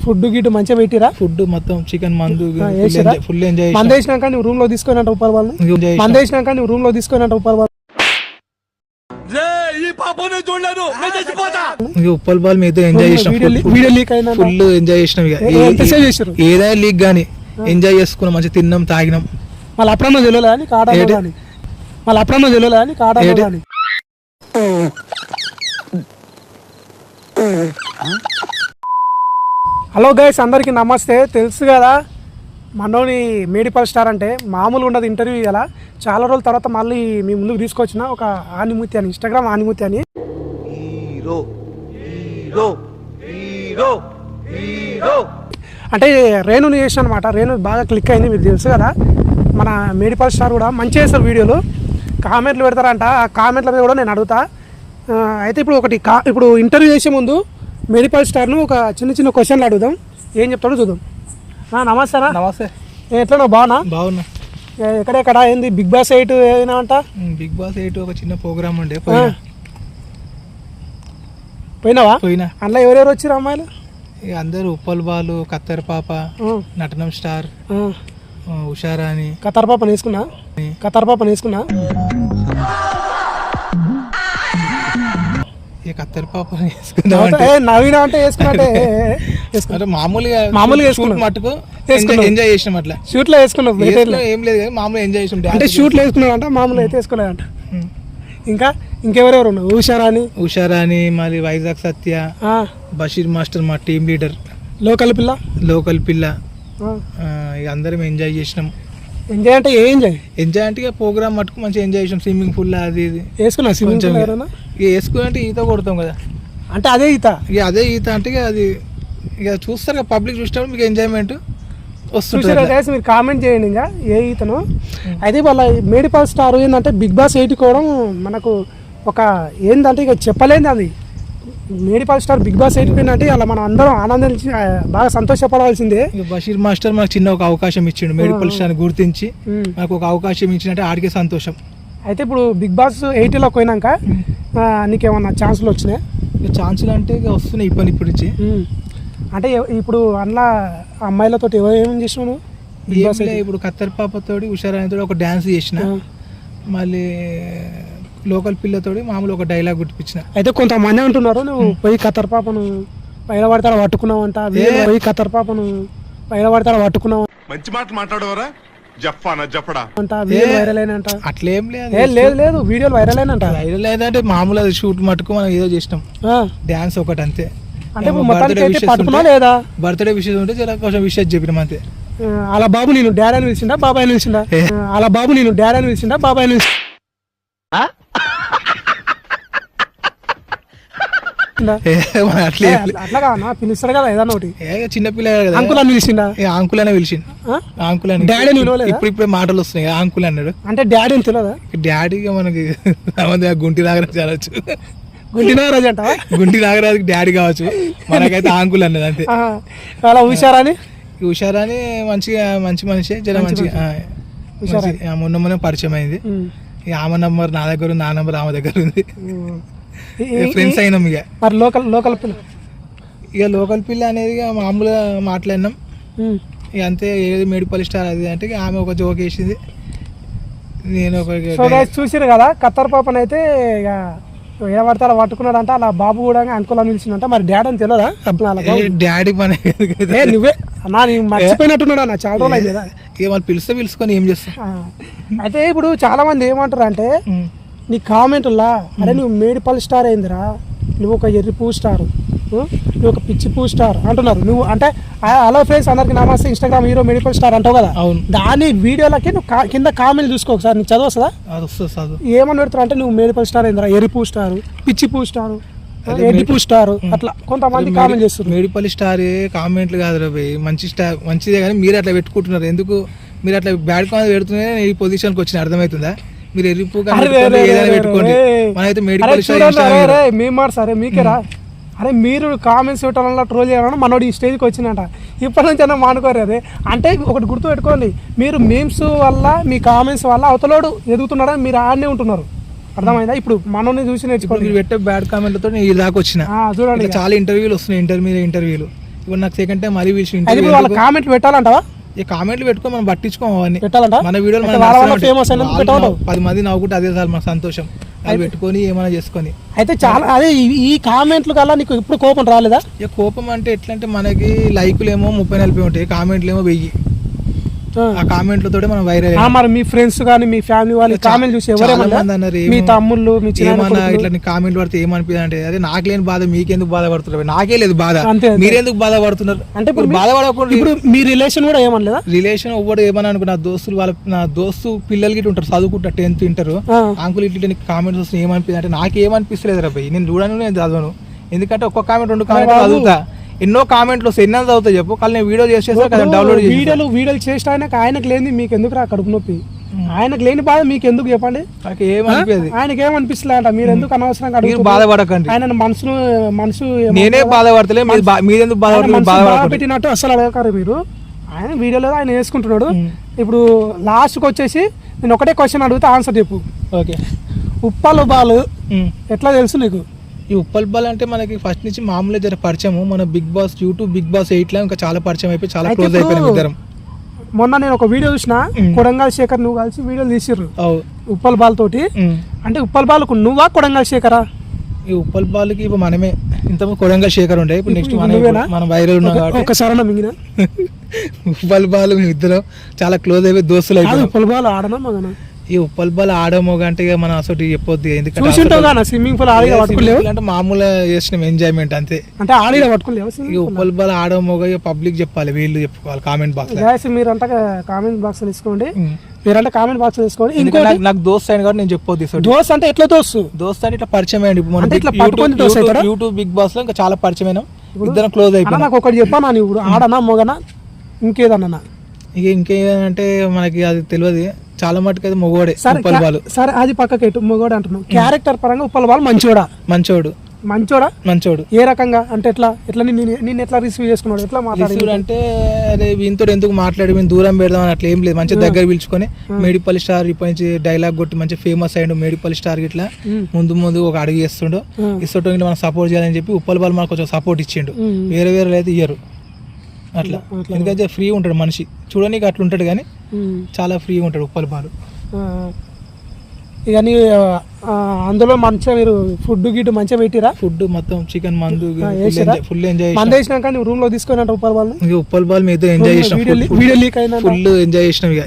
Food Git మంచిగా పెట్టిరా? Food మొత్తం చికెన్ మందు? ఫుల్ ఎంజాయ్ మంద వేసినాక నువ్వు రూమ్లో తీసుకొని రూపాయల వాళ్ళని ఎంజాయ్ మంద వేసినాక నువ్వు రూమ్లో తీసుకొని రూపాయల వాళ్ళు? ఉప్పల్ బాల్ మీతో ఎంజాయ్ వీడియో చేసినాం. లీ- వీడియో లీక్ అయినా ఫుల్ ఎంజాయ్ చేసినాం ఇక? ఏదైనా లీక్ గానీ ఎంజాయ్ చేసుకున్నాం మంచిగా తిన్నాం తాగినాం. మళ్ళీ అప్పుడన్నా తెలియలే అని కాడా మళ్ళీ అప్పుడన్నా తెలియలే అని కాడా? అని హలో గైస్ అందరికీ నమస్తే. తెలుసు కదా మనోని మేడిపల్ స్టార్ అంటే మామూలు ఉండదు ఇంటర్వ్యూ ఇలా చాలా రోజుల తర్వాత మళ్ళీ మీ ముందుకు తీసుకొచ్చిన ఒక ఆనిమూతి అని ఇన్స్టాగ్రామ్ ఆనిమూతి అని. అంటే రేణుని చేసిన అనమాట రేణు బాగా క్లిక్ అయింది మీకు తెలుసు కదా. మన మేడిపల్ స్టార్ కూడా మంచి చేస్తారు వీడియోలు. కామెంట్లు పెడతారంట. ఆ కామెంట్ల మీద కూడా నేను అడుగుతా. అయితే ఇప్పుడు ఒకటి కా ఇప్పుడు ఇంటర్వ్యూ చేసే ముందు మేడిపల్ స్టార్ను ఒక చిన్న చిన్న క్వశ్చన్లు అడుగుదాం. ఏం చెప్తాడో చూద్దాం. ఆ, నమస్తేనా నమస్తే. ఎట్లా బాగున్నా బాగున్నా ఎక్కడెక్కడ? ఏంది? బిగ్ బాస్ ఎయిట్ ఏదైనా అంట? బిగ్ బాస్ ఎయిట్ ఒక చిన్న ప్రోగ్రామ్ ఉండే పోయినా. పోయినావా? పోయినా. అందులో ఎవరెవరు వచ్చారు అమ్మాయిలు? అందరూ ఉప్పల్ బాలు కత్తర్ పాప నటనం స్టార్ ఉషారాణి. కతార్ పాపను వేసుకున్నా? కతార్ పాపను వేసుకున్నా? ఇక కత్తర్ పాప వేసుకుందాం అంటే. ఏ, నవీన అంటే వేసుకున్నట్టే వేసుకున్నా అంటే మామూలుగా మామూలుగా షూట్ వేసుకున్నాం. వేసుకున్నాం. ఎంజాయ్ చేసినాం అట్లా. షూట్లో వేసుకున్నావు వేసులో ఏం లేదు కానీ మామూలుగా ఎంజాయ్ చేసినాం. అంటే షూట్లు వేసుకున్నాడంట మామూలు అయితే వేసుకోలేదంట. ఇంకా ఇంకెవరెవరు ఉన్నారు? ఉషారాని ఉషారాణి మరి వైజాగ్ సత్య బషీర్ మాస్టర్ మా టీం లీడర్. లోకల్ పిల్ల? లోకల్ పిల్ల. ఇక అందరం ఎంజాయ్ చేసినాం. ఎంజాయ్ అంటే ఏం ఎంజాయ్? ఎంజాయ్ అంటే ప్రోగ్రామ్ మట్టుకు మంచిగా ఎంజాయ్ చేసినాం. స్విమ్మింగ్ పూల్ అది ఇది. వేసుకున్నా స్విమ్మింగ్ ఇక వేసుకుని అంటే ఈత కొడతాం కదా. అంటే అదే ఈత? ఇక అదే ఈత అంటే ఇక అది ఇక చూస్తారు కదా పబ్లిక్ చూసినప్పుడు మీకు ఎంజాయ్మెంట్ వస్తుంది చూసారా గైస్ మీరు కామెంట్ చేయండి ఇంకా ఏ ఈతను. అయితే వాళ్ళ మేడిపల్ స్టార్ ఏంటంటే బిగ్ బాస్ ఎయిట్ కోవడం మనకు ఒక ఏంటంటే ఇక చెప్పలేంది అది. Medipal star Bigg Boss eight పోయిందంటే అలా మనం అందరం ఆనందించి బాగా సంతోషపడవలసిందే ఇక బషీర్ మాస్టర్ మనకు చిన్న ఒక అవకాశం ఇచ్చిండు. మేడిపల్ స్టార్ గుర్తించి. మనకు ఒక అవకాశం ఇచ్చినట్టే ఆడికే సంతోషం. అయితే ఇప్పుడు బిగ్ బాస్ ఎయిటీలో పోయినాక నీకేమన్నా ఛాన్సులు వచ్చినాయి? ఛాన్సులు అంటే ఇక వస్తున్నాయి ఇప్పటి ఇప్పటి నుంచి. అంటే ఇప్పుడు అందులో అమ్మాయిలతో ఎవరు ఏమేమి చేసినావు నువ్వు? బిగ్ బాస్ ఇప్పుడు కత్తర్ పాపతోటి ఉషారాణితో ఒక డ్యాన్స్ చేసిన. మళ్ళీ లోకల్ పిల్లతోటి మామూలు ఒక డైలాగ్ గుర్తిపించిన అయితే కొంతమంది అంటున్నారు నువ్వు పోయి కత్తర్ పాపను పైన పడతారా పట్టుకున్నావు అంట పోయి కత్తర్ పాపను పైన పడతారా పట్టుకున్నావు? మంచి మాటలు మాట్లాడవరా? జఫానా జఫడా? అట్లేం లేదు ఏ లేదు లేదు వీడియోలు వైరల్ అయినంట వైరల్ లేదంటే మామూలు అది షూట్ మటుకు మనం ఏదో చేసినాం. ఆ, డ్యాన్స్ ఒకటి అంతే. అంటే లేదా? బర్త్డే విషయం ఉంటే జర కొంచెం విషయం చెప్పినాం అంతే. అలా బాబు నేను డాడీ అని పిలిచిండా బాబాయ్ అని పిలిచిండా? అలా బాబు నేను డాడీ అని పిలిచిండా బాబాయ్ అని పిలిచిండా ఏ, మన అట్లే ఏ, అట్లా- అట్లా కాదన్నా పిలుస్తాడు కదా ఏదన్నా ఒకటి. ఏ చిన్న పిల్ల కదా. అంకుల్ అని పిలిచిండా? అంకుల్ అనే పిలిచిండు. ఆ? అంకుల్ అని డాడీ? ఇప్పుడు ఇప్పుడే మాటలు వస్తున్నాయి కదా, అంకుల్ అన్నాడు. అంటే డాడీ అని తెలియదా డాడీగా మనకి గుంటి నాగరాజు అనొచ్చు. గుండి నాగరాజు అంటావా? గుంటి నాగరాజుకి డాడీ కావచ్చు. మనకైతే అంకుల్ అన్నది అంతే. అలా హుషారని? ఈ ఉషారాని మంచిగా మంచి మనిషి జర మంచిగా మొన్న మొన్న పరిచయం అయింది. ఆమె నంబర్ నా దగ్గర ఉంది నా నంబర్ ఆమె దగ్గర ఉంది. ఫ్రెండ్స్ అయినాం ఇక. మరి లోకల్ లోకల్ పిల్ల? ఇక లోకల్ పిల్ల అనేది మామూలుగా మాట్లాడినాం. ఇక అంతే ఏది మేడిపల్లి స్టార్ అది అంటే ఆమె ఒక జోక్ వేసింది. నేను ఒక చూసిరు కదా కత్తర్ పాపన్ అయితే ఇక ఏ పడతారో పట్టుకున్నాడంట అలా బాబు కూడా అంకుల్ అని పిలిచిందంట మరి డాడీ అని తెలియదా అలా. డాడీ పని ఏ నువ్వే? నా నేను మర్చిపోయినట్టున్నాడు అన్న చాలా రోజులు వాళ్ళు పిలిస్తే పిలుచుకొని ఏం చేస్తాం. అయితే ఇప్పుడు చాలా మంది ఏమంటారు అంటే. నీ కామెంట్లా అరే నువ్వు మేడిపల్ స్టార్ అయిందిరా నువ్వు ఒక ఎర్రి పూ స్టార్ నువ్వు ఒక పిచ్చి పూ స్టార్ అంటున్నారు. నువ్వు అంటే హలో ఫ్రెండ్స్ అందరికి నమస్తే ఇన్స్టాగ్రామ్ హీరో మెడికల్ స్టార్ అంటావు కదా? అవును. దాని వీడియోలకి నువ్వు కింద కామెంట్ చూసుకో ఒకసారి నీకు వస్తుంది? చదువు. ఏమని పెడతారు అంటే నువ్వు మేడిపల్ స్టార్ అయిందిరా ఎర్రి పూ స్టార్ పిచ్చి పూ స్టార్ అదే ఎడ్డి మేడి- పూ స్టార్ అట్లా కొంతమంది కామెంట్ చేస్తున్నారు. మేడిపల్లి స్టార్ కామెంట్లు కాదు మంచి స్టార్ మంచిదే కానీ మీరు అట్లా పెట్టుకుంటున్నారు. ఎందుకు? మీరు అట్లా బ్యాడ్ కామెంట్ పెడుతూనే ఈ పొజిషన్కి వచ్చిన అర్థమవుతుందా? మీరు ఎరుపు పెట్టుకోండి. మనమైతే మేము మాట సరే మీకేరా అరే మీరు కామెంట్స్ పెట్టాలన్నా ట్రోల్ చేయాలన్నా మనోడు ఈ స్టేజ్కి వచ్చినట ఇప్పటి నుంచి అయినా మానుకోరు అదే. అంటే ఒకటి గుర్తు పెట్టుకోండి మీరు మీమ్స్ వల్ల మీ కామెంట్స్ వల్ల అవతలోడు ఎదుగుతున్నాడని మీరు ఆడనే ఉంటున్నారు. అర్థమైందా? ఇప్పుడు మనోని చూసి నేర్చుకోండి. మీరు పెట్టే బ్యాడ్ కామెంట్లతో నేను దాకా వచ్చిన. ఆ, చూడండి చాలా ఇంటర్వ్యూలు వస్తున్నాయి ఇంటర్వ్యూ ఇంటర్వ్యూలు ఇప్పుడు నాకు సెకండ్ టైం మరీ పిలిచి ఇప్పుడు వాళ్ళ కామెంట్లు పెట్టాలంటావా? ఈ కామెంట్లు పెట్టుకో మనం పట్టించుకోము అవన్నీ. పెట్టాలంట? మన వీడియోలు ఫేమస్ పది మంది నవ్వుకుంటే అదే సార్ మన సంతోషం. అది పెట్టుకొని ఏమైనా చేసుకొని. అయితే చాలా అదే ఈ- కామెంట్లు కల్లా నీకు ఇప్పుడు కోపం రాలేదా? కోపం అంటే ఎట్లా అంటే మనకి లైకులు ఏమో ముప్పై నలభై ఉంటాయి కామెంట్లు ఏమో వెయ్యి. ఆ. కామెంట్లతో మనం వైరల్ ఆ, మరి మీ ఫ్రెండ్స్ కానీ మీ ఫ్యామిలీ వాళ్ళు కామెంట్ చూసి ఎవరేమన్నా మీ తమ్ముళ్ళు మీ ఏమన్నా ఇట్లా కామెంట్ పడితే ఏమనిపించింది అంటే అదే నాకు లేని బాధ మీకెందుకు బాధపడుతున్నారు? నాకే లేదు బాధ. మీరెందుకు బాధపడుతున్నారు? అంటే ఇప్పుడు బాధపడకుండా ఇప్పుడు మీ రిలేషన్ కూడా ఏమనలేదా? రిలేషన్ ఎవ్వడు ఏమని అనుకో నా దోస్తులు వాళ్ళ నా దోస్తు పిల్లలు గిట్ట ఉంటారు చదువుకుంటారు టెన్త్ ఇంటారు. అంకుల్ ఇట్లా కామెంట్స్ వస్తే ఏమనిపించింది అంటే నాకు ఏమనిపిస్తలేదు రా నేను చూడను నేను చదవను. ఎందుకంటే ఒక్క కామెంట్ రెండు కామెంట్ చదువుతా. ఎన్నో కామెంట్లు వస్తాయి ఎన్నో చదువుతా చెప్పు. కానీ నేను వీడియో చేసేసా కదా డౌన్లోడ్ వీడియోలు వీడియోలు చేసిన ఆయనకు ఆయనకు లేని మీకు ఎందుకు రా కడుపు నొప్పి? ఆయనకు లేని బాధ మీకు ఎందుకు చెప్పండి ఏమనిపించదు ఆయనకి ఏమనిపిస్తుంది అంట మీరు ఎందుకు అనవసరంగా? బాధపడకండి. ఆయన మనసును మనసు నేనే బాధపడతలే మీరు బా- మీరెందుకు ఆయన బాధపడలేదు మనసు బాధ బాధపడకండి. పెట్టినట్టు అసలు అడగకారు మీరు. ఆయన వీడియోలో ఆయన వేసుకుంటున్నాడు. ఇప్పుడు లాస్ట్కి వచ్చేసి నేను ఒకటే క్వశ్చన్ అడిగితే ఆన్సర్ చెప్పు. ఓకే. ఉప్పలు బాలు ఎట్లా తెలుసు నీకు? ఈ ఉప్పల్ బాల్ అంటే మనకి ఫస్ట్ నుంచి మామూలుగా జర పరిచయం మన Bigg Boss YouTube Bigg Boss ఎయిట్లో ఇంకా చాలా పరిచయం అయిపోయి చాలా క్లోజ్ అయిపోయినాం ఇప్పుడు- ఇద్దరం. మొన్న నేను ఒక వీడియో చూసిన కొడంగల్ శేఖర్ నువ్వు కలిసి వీడియోలు తీసిర్రు. ఉప్పల్ బాల్ తోటి. అంటే ఉప్పల్ బాల్కు నువ్వా కొడంగల్ శేఖరా? ఈ ఉప్పల్ బాల్కి ఇప్పుడు మనమే. ఇంతకుముందు కొడంగల్ శేఖర్ ఉండే ఇప్పుడు నెక్స్ట్ మనం? మనం వైరల్ ఉన్నాం కాబట్టి. ఒకసారి మింగిన? ఉప్పల్ బాల్ మేము ఇద్దరం చాలా క్లోజ్ అయిపోయి దోస్తులు అయిపోయాం ఉప్పల్ బాల్ ఆడనా మగనా? ఈ ఉప్పల్ బాల్ ఆడమో అంటే మనం అసలు చెప్పొద్దు ఎందుకంటే స్విమ్మింగ్ పూల్ పట్టుకోలేవు? అంటే మామూలుగా చేసినాం ఎంజాయ్మెంట్ అంతే. అంటే పట్టుకోలేవు ఇక ఉప్పల్ బాల్ ఆడమోగా ఇక పబ్లిక్ చెప్పాలి వీళ్ళు చెప్పుకోవాలి కామెంట్ బాక్స్ గ్యాస్ మీరంటే కామెంట్ బాక్స్ తీసుకోండి. మీరంటే కామెంట్ బాక్స్ తీసుకోండి. ఇంకో నాకు దోస్త్ అయిన కాబట్టి నేను చెప్పొద్దు ఇసోటి. దోస్ అంటే ఎట్లా దోస్తు? దోస్త్ అని ఇట్లా పరిచయం అయ్యండి. మన అంటే యూట్యూబ్- దోస్త్ బిగ్ బాస్లో ఇంకా చాలా పరిచయం ఇద్దరం క్లోజ్ అన్న అయిపోయినాం. నాకు ఒకటి చెప్పాను ఇప్పుడు ఆడనా మొగనా? ఇంకేదన్నా? ఇక ఇంకేంటంటే మనకి అది తెలియదు. చాలా మటుకు అది మొగోడే సరే ఉప్పల్ బాలు. సరే అది పక్కకి ఎటు మొగోడు అంటున్నావు క్యారెక్టర్ పరంగా ఉప్పల బాల్ మంచోడా? మంచోడు. మంచోడా? మంచోడు. ఏ రకంగా? అంటే ఎట్లా ఎట్లా నిన్ను ఎట్లా రిసీవ్ చేసుకున్నాడు? ఎట్లా మాట్లాడి అంటే అరే వీంతో ఎందుకు మాట్లాడి? మేము దూరం పెడదాం అని అట్లా ఏం లేదు. మంచిగా దగ్గర పిలుచుకొని మేడిపల్లి స్టార్ ఇప్పటి నుంచి డైలాగ్ కొట్టి మంచి ఫేమస్ అయ్యిండు మేడిపల్లి స్టార్ ఇట్లా ముందు ముందు ఒక అడుగు చేస్తుండు ఇస్తుంటో మనం సపోర్ట్ చేయాలని చెప్పి ఉప్పల్ బాల్ మనకు కొంచెం సపోర్ట్ ఇచ్చిండు. వేరే వేరే అయితే ఇయ్యరు. అట్లా. ఎందుకంటే ఫ్రీ ఉంటాడు మనిషి. చూడడానికి అట్లా ఉంటాడు కానీ. చాలా ఫ్రీ ఉంటాడు ఉప్పల్ బాలు ఆ, ఇక నీ ఆ, అందులో మంచిగా మీరు ఫుడ్ గిట్ మంచిగా పెట్టిరా? ఫుడ్ మొత్తం చికెన్ మందు? ఫుల్ ఎంజాయ్ మంద వేసినాక నువ్వు రూమ్లో తీసుకొని అంటే ఉప్పల వాళ్ళని ఇక ఉప్పల్ బాల్ మీద ఎంజాయ్ చేసినాం వీడియో లీక్ అయినా ఫుల్ ఎంజాయ్ చేసినాం ఇక?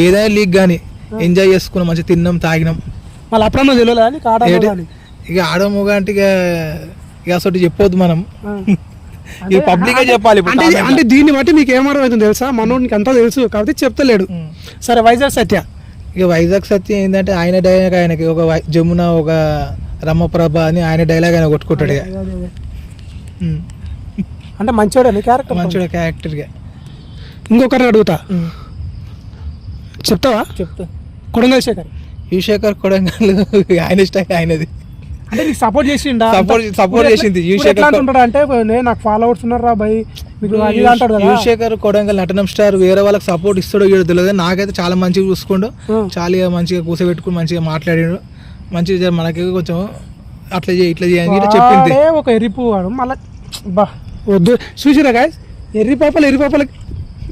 ఏదైనా లీగ్ కానీ ఎంజాయ్ చేసుకున్నాం మంచిగా తిన్నాం తాగినాం. మళ్ళీ అప్పుడన్నా తెలియలేదా నీకు ఆడ ఇక అంటే ఇక ఇక అసలు చెప్పొద్దు మనం. ఇక పబ్లిక్ చెప్పాలి అంటే దీన్ని బట్టి మీకు ఏమర్థం అవుతుంది తెలుసా? మనోడికి అంతా తెలుసు కాబట్టి చెప్తలేడు. సరే వైజాగ్ సత్య. ఇక వైజాగ్ సత్యం ఏంటంటే ఆయన డైలాగ్ ఆయనకి ఒక జమున ఒక రమ్మప్రభ అని ఆయన డైలాగ్ ఆయన కొట్టుకుంటాడు ఇక. అంటే మంచోడే క్యారెక్టర్ మంచిగా క్యారెక్టర్గా ఇంకొకరిని అడుగుతా. చెప్తావా? చెప్తా. కొడంగల్ శేఖర్. యుశేఖర్ కొడంగల్ ఆయన స్టైల్ ఆయనది. అంటే నీకు సపోర్ట్ చేసిండా? ఇప్పుడు ఎట్లా- చేసింది. అంటుంటాడు? అంటే నేను నాకు ఫాలోవర్స్ ఉన్నారు రా భయ్. మీకు అంటాడు కదా. యుశేఖర్ కొడంగల్ నటనం స్టార్ వేరే వాళ్ళకి సపోర్ట్ ఇస్తాడో ఇయ్యడో తెలియదు నాకైతే చాలా మంచిగా చూసుకోండు. చాలా మంచిగా కూసబెట్టుకుని మంచిగా మాట్లాడాడు. మంచిగా మనకి కొంచెం అట్లా చేయి ఇట్లా చేయని చెప్పింది. ఒక ఎర్రిపు వాడు. మళ్ళా బా వద్దు. చూసిరా గాయస్ ఎర్రి పాపలు ఎర్రి పాపలు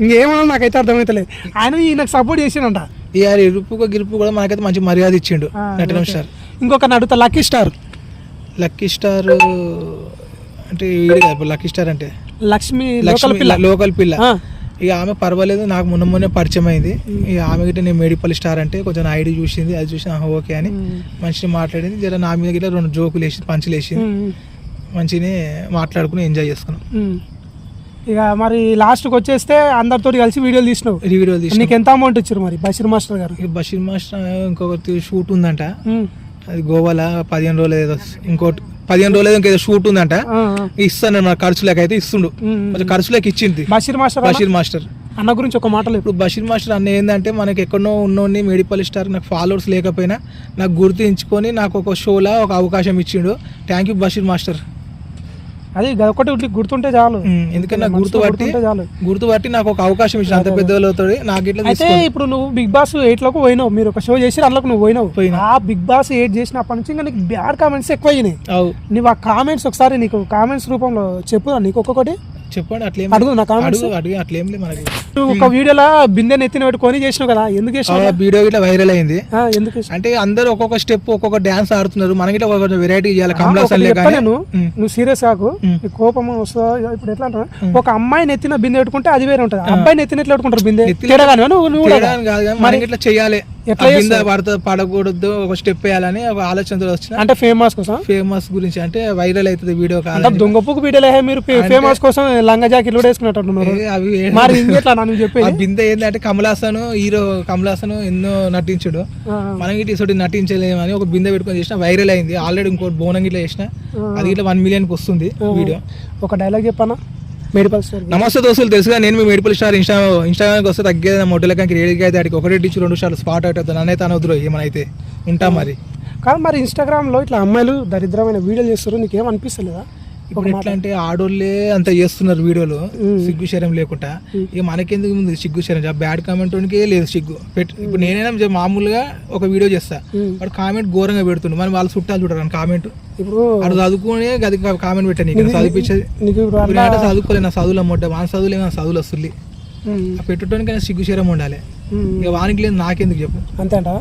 ఇంకేమన్నా నాకైతే అర్థమవుతలేదు ఆయన ఈయనకు సపోర్ట్ చేసిండంట. ఈ ఆ ఇరుపు గిరుపు కూడా మనకైతే మంచి మర్యాద ఇచ్చిండు నటనం. స్టార్. ఇంకొకరిని అడుగుతా లక్కీ స్టార్. లక్కీ స్టార్ అంటే ఇప్పుడు లక్కీ స్టార్ అంటే. లక్ష్మి లోకల్ లక్ష్మి పిల్ల. లోకల్ పిల్ల. ఇక ఆమె పర్వాలేదు నాకు మొన్న మొన్నే పరిచయం అయింది. ఇక ఆమె గిట్ట నేను మేడిపల్లి స్టార్ అంటే కొంచెం ఐడి చూసింది అది చూసి ఓకే అని మంచిగా మాట్లాడింది. జర నా మీద గిట్ల రెండు జోకులు వేసి పంచులు వేసింది. మంచిగా మాట్లాడుకుని ఎంజాయ్ చేసుకున్నాం. ఇక మరి లాస్ట్కి వచ్చేస్తే అందరితో కలిసి వీడియోలు తీసినావు. వీడియో తీసి నీకు ఎంత అమౌంట్ ఇచ్చారు మరి? బషీర్ మాస్టర్ గారు? బషీర్ మాస్టర్ ఇంకొకటి షూట్ ఉందంట. అది గోవాలో పదిహేను రోజులు ఏదో ఇంకోటి పదిహేను రోజులు ఏదో ఇంకేదో షూట్ ఉందంట. ఇస్తాను మన ఖర్చులకి అయితే ఇస్తుండు. కొంచెం ఖర్చులకి ఇచ్చింది. బషీర్ మాస్టర్? బషీర్ మాస్టర్. అన్న గురించి ఒక మాటలు ఇప్పుడు బషీర్ మాస్టర్ అన్న ఏంటంటే మనకి ఎక్కడో ఉన్నోని మేడిపల్లి స్టార్ నాకు ఫాలోవర్స్ లేకపోయినా నాకు గుర్తించుకొని నాకు ఒక షోలా ఒక అవకాశం ఇచ్చిండు. Thank you Basheer master. అది ఒకటి గుర్తుంటే చాలు. ఎందుకంటే గుర్తుపట్టి గుర్తుంటే చాలు. గుర్తుపట్టి నాకు ఒక అవకాశం ఇచ్చిన అంత నాకు ఇట్లా అయితే ఇప్పుడు నువ్వు బిగ్ బాస్ ఎయిట్లోకి పోయినావు. మీరు ఒక షో చేసి అందులోకి నువ్వు పోయినావు. పోయినా. ఆ బిగ్ బాస్ ఎయిట్ చేసినప్పటి నుంచి ఇంకా నీకు బ్యాడ్ కామెంట్స్ ఎక్కువ అయినాయి నువ్వు ఆ కామెంట్స్ ఒకసారి నీకు కామెంట్స్ రూపంలో చెప్పు నీకు ఒక్కొక్కటి? చెప్పండి అట్లేం అడుగు నా కామెంట్స్ అడుగు అడుగు అట్లేం లేదు మనకి. నువ్వు ఒక వీడియోలో బిందె నెత్తిన పెట్టుకొని చేసినావు కదా ఎందుకు ఆ చేసినావు వీడియో ఇట్లా వైరల్ అయింది. ఆ, ఎందుకు? అంటే అందరూ ఒక్కొక్క స్టెప్ ఒక్కొక్క డాన్స్ ఆడుతున్నారు. మనకి ఇట్లా ఒక వెరైటీ చేయాలి కమలాసన్ ఒకటి లే చెప్తా కానీ. నేను. ఉమ్. నువ్వు సీరియస్ కాకు. నీ కోపం వస్తుందో? ఇప్పుడు ఎట్లా అంటారు? ఒక అమ్మాయి నెత్తిన బిందె పెట్టుకుంటే అది వేరే ఉంటుంది. అబ్బాయి నెత్తిన ఎట్లా పెట్టుకుంటారు బిందె? తేడాగానే నువ్వు నువ్వు కూడా తేడా అని కాదు కానీ మనకి ఇట్లా చేయాలి. ఎట్లా కింద పడత పడకూడదు ఒక స్టెప్ వేయాలని ఒక ఆలోచనతో వచ్చిన. అంటే ఫేమస్ కోసం? ఫేమస్ గురించి అంటే వైరల్ అవుతుంది వీడియో కాదు దొంగపుకు వీడియోలే మీరు ఫేమస్ కోసం లంగా జాకెట్లు కూడా వేసుకున్నట్టున్నారు అవి మరి ఇంకెట్లా నన్ను ఆ చెప్పేది? బిందె ఏంటంటే కమలాసన్ హీరో కమలాసన్ ఎన్నో నటించుడు. మనం ఇటు ఇసోటి నటించలేమని ఒక బిందె పెట్టుకొని చేసిన వైరల్ అయింది. ఆల్రెడీ ఇంకోటి బోనం ఇట్లా చేసిన. అది ఇట్లా వన్ మిలియన్కి వస్తుంది వీడియో ఒక డైలాగ్ చెప్పానా? మెడికల్ స్టోర్ నమస్తే దోస్తులు తెలుసుగా నేను మీ మెడిపల్ స్టార్. ఇన్స్టా ఇన్స్టాగ్రామ్కి వస్తే తగ్గేది మొట్టల కానీ రేడికి అయితే అడిగి ఒకటి ఇచ్చి రెండు సార్లు స్పాట్ అవుతుంది నన్నైతే అనవద్దు ఏమైతే ఉంటాం మరి. కాదు మరి ఇన్స్టాగ్రామ్లో ఇట్లా అమ్మాయిలు దరిద్రమైన వీడియోలు చేస్తారు నీకేం అనిపిస్తలేదా? ఇప్పుడు ఎట్లా అంటే ఆడోళ్ళే అంత చేస్తున్నారు వీడియోలు. సిగ్గు శరం లేకుండా. ఇక మనకెందుకు ముందు సిగ్గు శరం? బ్యాడ్ కామెంట్ ఉనికే లేదు సిగ్గు. పెట్ ఇప్పుడు నేనైనా మామూలుగా ఒక వీడియో చేస్తా. వాడు కామెంట్ ఘోరంగా పెడుతుండు. మరి వాళ్ళు చుట్టాలు చూడరు కామెంట్? ఇప్పుడు వాడు చదువుకునే గది కామెంట్ పెట్టాను నీకు. చదివించేది నీకు ఇప్పుడు ఇప్పుడు అంటే చదువుకోలే నా చదువులు అమ్మట వాని చదువులు ఏమైనా చదువులు వస్తుంది పెట్టడానికి సిగ్గు శరం ఉండాలి. ఇక వానికి లేదు నాకెందుకు చెప్పు. అంతే అంటావా?